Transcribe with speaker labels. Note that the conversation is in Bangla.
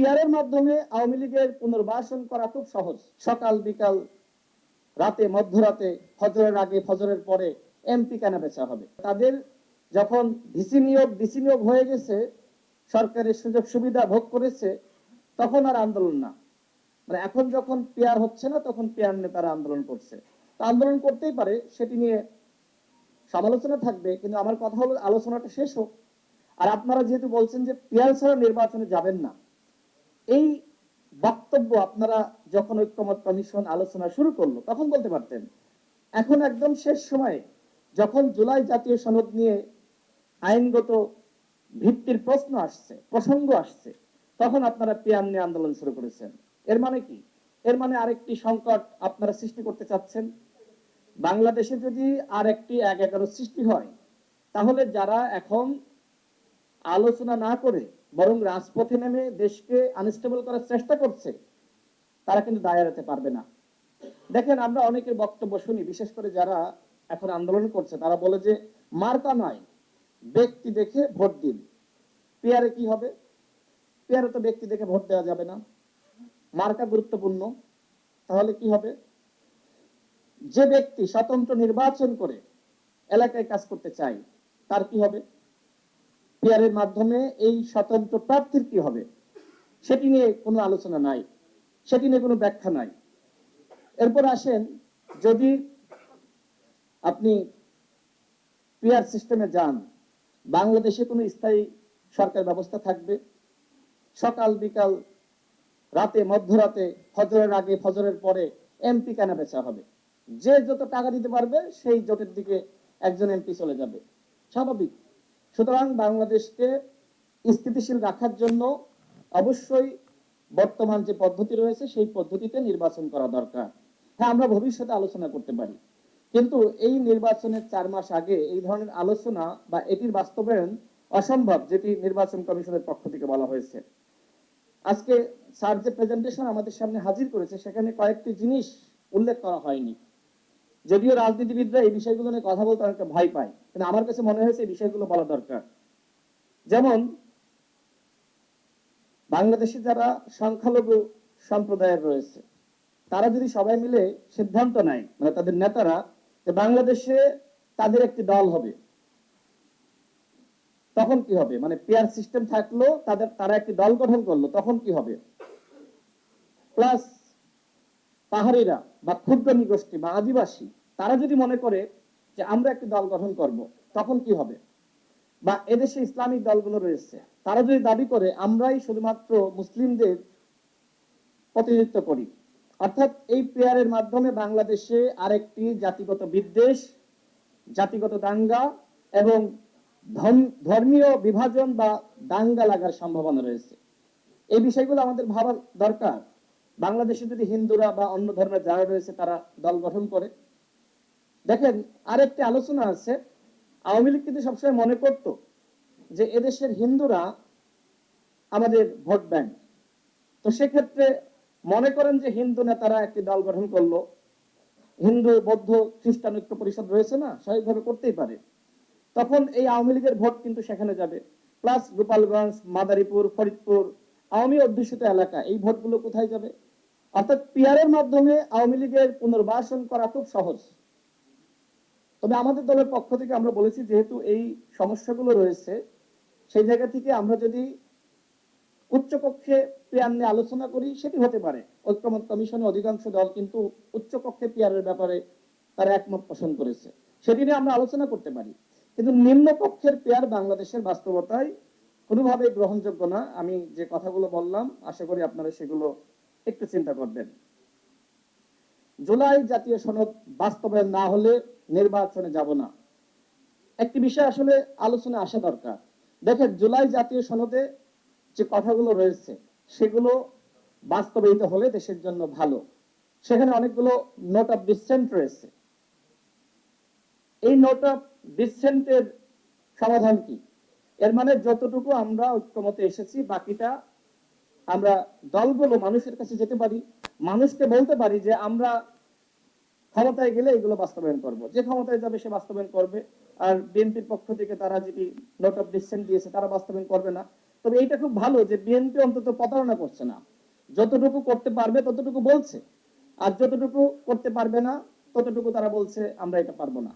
Speaker 1: পিয়ারের মাধ্যমে আওয়ামী লীগের পুনর্বাসন করা খুব সহজ। সকাল, বিকাল, রাতে, মধ্যরাতে, ফজরের আগে, ফজরের পরে এমপি কেনা বেচা হবে? তাদের যখন ভিসি নিয়োগ ডিসি নিয়োগ হয়ে গেছে, সরকারের সুযোগ সুবিধা ভোগ করেছে, তখন আর আন্দোলন না। মানে এখন যখন পেয়ার হচ্ছে না, তখন পেয়ার নেতারা আন্দোলন করছে। তা আন্দোলন করতেই পারে, সেটি নিয়ে সমালোচনা থাকবে, কিন্তু আমার কথা হলো, আলোচনাটা শেষ হোক। আর আপনারা যেহেতু বলছেন যে পেয়ার ছাড়া নির্বাচনে যাবেন না এই বক্তব্য আপনারা যখন ঐক্যমত কমিশন আলোচনা শুরু করল, তখন বলতে পারতেন, এখন একদম শেষ সময়ে যখন জুলাই জাতীয় সনদ নিয়ে আইনগত ভিত্তির প্রশ্ন আসছে, প্রসঙ্গ আসছে, তখন আপনারা পিয়ার নিয়ে আন্দোলন শুরু করেছেন। এর মানে কি? এর মানে আরেকটি সংকট আপনারা সৃষ্টি করতে চাচ্ছেন। বাংলাদেশে যদি আর একটি এক এগারো সৃষ্টি হয়, তাহলে যারা এখন আলোচনা না করে বরং রাজপথে নেমে দেশকে আনস্টেবল করার চেষ্টা করছে, তারা কিন্তু দায় এড়াতে পারবে না। দেখেন, আমরা অনেকের বক্তব্য শুনি, বিশেষ করে যারা এখন আন্দোলন করছে, তারা বলে যে, মার্কা নয়, ব্যক্তি দেখে ভোট দিন। পেয়ারে কি হবে? পেয়ারে তো ব্যক্তি দেখে ভোট দেওয়া যাবে না। মার্কা গুরুত্বপূর্ণ। তাহলে কি হবে? যে ব্যক্তি স্বতন্ত্র নির্বাচন করে এলাকায় কাজ করতে চায়, তার কি হবে? পিয়ারের মাধ্যমে এই স্বতন্ত্র প্রার্থীর কি হবে? সেটি নিয়ে কোনো আলোচনা নাই। সেটি নিয়ে কোনো ব্যাখ্যা নাই। এরপর আসেন, যদি আপনি পিয়ার সিস্টেমে যান, বাংলাদেশে কোনো স্থায়ী সরকার ব্যবস্থা থাকবে? সকাল বিকাল, রাতে, মধ্যরাতে, ফজরের আগে, ফজরের পরে এমপি কেনা বেচা হবে? যে যত টাকা দিতে পারবে, সেই জোটের দিকে একজন এমপি চলে যাবে। স্বাভাবিক। সুতরাং বাংলাদেশকে স্থিতিশীল রাখার জন্য অবশ্যই বর্তমান যে পদ্ধতি রয়েছে, সেই পদ্ধতিতে নির্বাচন করা দরকার। হ্যাঁ আমরা ভবিষ্যতে আলোচনা করতে পারি। কিন্তু এই নির্বাচনের চার মাস আগে এই ধরনের আলোচনা বা এটির বাস্তবায়ন অসম্ভব, যেটি নির্বাচন কমিশনের পক্ষ থেকে বলা হয়েছে। আজকে স্যার যে প্রেজেন্টেশন আমাদের সামনে হাজির করেছে, সেখানে কয়েকটি জিনিস উল্লেখ করা হয়নি। যদিও রাজনীতিবিদরা এই বিষয়গুলো নিয়ে কথা বলতে অনেকটা ভয় পায়, কিন্তু আমার কাছে মনে হয়েছে এই বিষয়গুলো বলা দরকার। যেমন, বাংলাদেশে যারা সংখ্যালঘু সম্প্রদায়ের রয়েছে, তারা যদি সবাই মিলে সিদ্ধান্ত নেয় মানে তাদের নেতারা, যে বাংলাদেশে তাদের একটি দল হবে, তখন কি হবে? মানে পেয়ার সিস্টেম থাকল, তাদের, তারা একটি দল গঠন করল, তখন কি হবে? প্লাস পাহাড়িরা বা ক্ষুদ্র নিগোষ্ঠী বা আদিবাসী, তারা যদি মনে করে যে আমরা একটি দল গঠন করব, তখন কি হবে? বা এদেশে ইসলামিক দলগুলো রয়েছে, তারা যদি দাবি করে, আমরাই শুধুমাত্র মুসলিমদের প্রতিনিধিত্ব করি। অর্থাৎ এই পেয়ারের মাধ্যমে বাংলাদেশে আরেকটি জাতিগত বিদ্বেষ, জাতিগত দাঙ্গা এবং ধর্ম- ধর্মীয় বিভাজন বা দাঙ্গা লাগার সম্ভাবনা রয়েছে। এই বিষয়গুলো আমাদের ভাবার দরকার। বাংলাদেশে যদি হিন্দুরা বা অন্য ধর্মের যারা রয়েছে তারা দল গঠন করে। দেখেন, আরেকটি আলোচনা আছে। আওয়ামী লীগ কিন্তু সবসময় মনে করত যে এদেশের হিন্দুরা আমাদের ভোট ব্যাংক তো সেক্ষেত্রে মনে করেন যে হিন্দু নেতারা একটি দল গঠন করল। হিন্দু, বৌদ্ধ, খ্রিস্টান ঐক্য পরিষদ রয়েছে না, স্বাভাবিকভাবে করতেই পারে। তখন এই আওয়ামী লীগের ভোট কিন্তু সেখানে যাবে। প্লাস গোপালগঞ্জ, মাদারীপুর, ফরিদপুর, আওয়ামী অধ্যুষিত এলাকা, এই ভোটগুলো কোথায় যাবে? অর্থাৎ পিয়ারের মাধ্যমে আওয়ামী লীগের পুনর্বাসন করা খুব সহজ। তবে আমাদের দলের পক্ষ থেকে আমরা বলেছি, যেহেতু এই সমস্যাগুলো রয়েছে, সেই জায়গা থেকে আমরা যদি উচ্চকক্ষে পিয়ার নিয়ে আলোচনা করি, সেটি হতে পারে। ঐক্যমত কমিশনে অধিকাংশ দল কিন্তু উচ্চকক্ষে পিয়ারের ব্যাপারে তারা একমত পোষণ করেছে। সেটি নিয়ে আমরা আলোচনা করতে পারি। কিন্তু নিম্ন কক্ষের পেয়ার বাংলাদেশের বাস্তবতায় কোনোভাবে গ্রহণযোগ্য না। আমি যে কথাগুলো বললাম, আশা করি আপনারা সেগুলো একটু চিন্তা করবেন। জুলাই জাতীয় সনদ বাস্তবায়ন না হলে নির্বাচনে যাব না। একটি বিষয় আসলে আলোচনা আসা দরকার। দেখেন, জুলাই জাতীয় সনদে যে কথাগুলো রয়েছে, সেগুলো বাস্তবায়িত হলে দেশের জন্য ভালো। সেখানে অনেকগুলো নোট অফ ডিসেন্ট রয়েছে। এই নোট অফ ডিসেন্টের সমাধান কি? এর মানে যতটুকু আমরা ঐক্যমতে এসেছি, বাকিটা আমরা দলগুলো মানুষের কাছে যেতে পারি, মানুষকে বলতে পারি যে আমরা ক্ষমতায় গেলে এগুলো বাস্তবায়ন করব। যে ক্ষমতায় যাবে সে বাস্তবায়ন করবে। আর বিএনপির পক্ষ থেকে তারা যেটি নোট অফ ডিসেন্ট দিয়েছে, তারা বাস্তবায়ন করবে না। তবে এইটা খুব ভালো যে বিএনপি অন্তত প্রতারণা করছে না। যতটুকু করতে পারবে ততটুকু বলছে। আর যতটুকু করতে পারবে না, ততটুকু তারা বলছে, আমরা এটা পারব না।